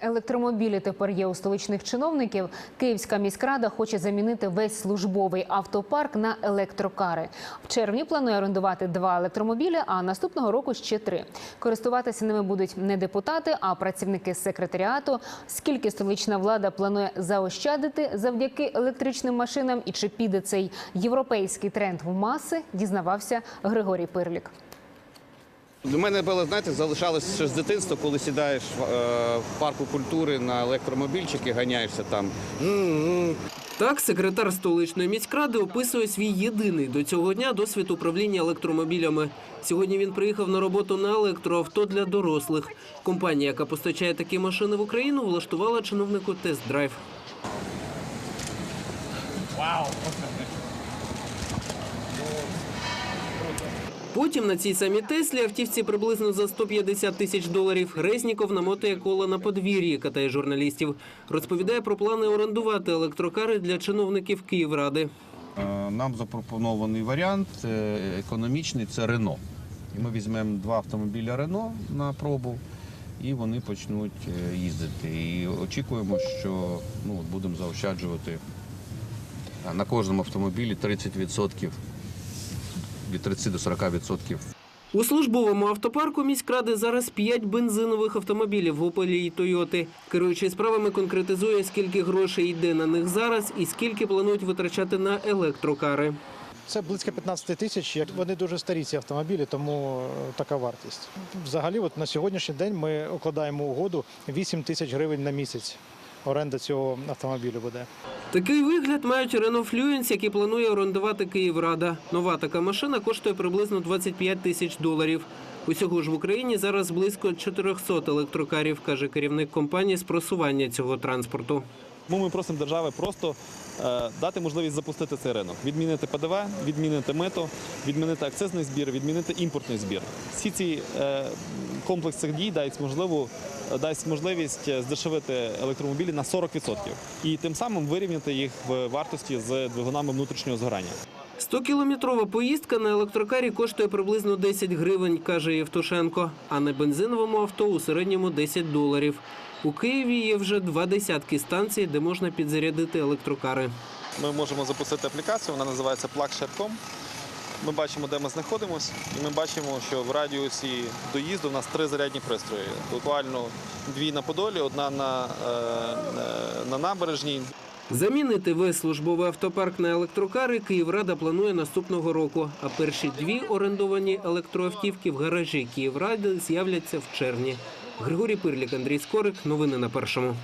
Електромобілі тепер є у столичних чиновників. Київська міськрада хоче замінити весь службовий автопарк на електрокари. В червні планує орендувати два електромобілі, а наступного року ще три. Користуватися ними будуть не депутати, а працівники секретаріату. Скільки столична влада планує заощадити завдяки електричним машинам, і чи піде цей європейський тренд в маси, дізнавався Григорій Пирлік. У мене було, знаєте, залишалось ще з дитинства, коли сідаєш в, е, парку культури на електромобільчик і ганяєшся там. Так, секретар столичної міськради описує свій єдиний до цього дня досвід управління електромобілями. Сьогодні він приїхав на роботу на електроавто для дорослих. Компанія, яка постачає такі машини в Україну, влаштувала чиновнику тест-драйв. Потім на цій самій Теслі автівці приблизно за 150 тисяч доларів. Резніков намотує коло на подвір'ї, катає журналістів. Розповідає про плани орендувати електрокари для чиновників Київради. Е, Нам запропонований варіант е, економічний це Рено. Ми візьмемо два автомобіля Рено на пробу, і вони почнуть е, їздити. І очікуємо, що ну, будемо заощаджувати на кожному автомобілі 30%, від 30 до 40%. У службовому автопарку міськради зараз 5 бензинових автомобілів в «Опелі» і «Тойоти». Керуючий справами конкретизує, скільки грошей йде на них зараз і скільки планують витрачати на електрокари. Це близько 15 тисяч. Як Вони дуже старі ці автомобілі, тому е, така вартість. Взагалі, от на сьогоднішній день ми укладаємо угоду 8 тисяч гривень на місяць. Оренда цього автомобілю буде. Такий вигляд мають Renault Fluence, який планує орендувати Київрада. Нова така машина коштує приблизно 25 тисяч доларів. Усього ж в Україні зараз близько 400 електрокарів, каже керівник компанії з просування цього транспорту. Тому ми просимо держави просто е, дати можливість запустити цей ринок, відмінити ПДВ, відмінити мито, відмінити акцизний збір, відмінити імпортний збір. Всі ці е, комплекс цих дій дасть можливу дасть можливість е, здешевити електромобілі на 40% і тим самим вирівняти їх в вартості з двигунами внутрішнього згорання. 100-кілометрова поїздка на електрокарі коштує приблизно 10 гривень, каже Євтушенко, а на бензиновому авто у середньому 10 доларів. У Києві є вже два десятки станцій, де можна підзарядити електрокари. Ми можемо запустити аплікацію, вона називається PlugShare.com. Ми бачимо, де ми знаходимося, і ми бачимо, що в радіусі доїзду у нас три зарядні пристрої. Буквально дві на Подолі, одна на, е, е, на набережній. Замінити весь службовий автопарк на електрокари Київрада планує наступного року. А перші дві орендовані електроавтівки в гаражі Київради з'являться в червні. Григорій Пирлік, Андрій Скорик. Новини на першому.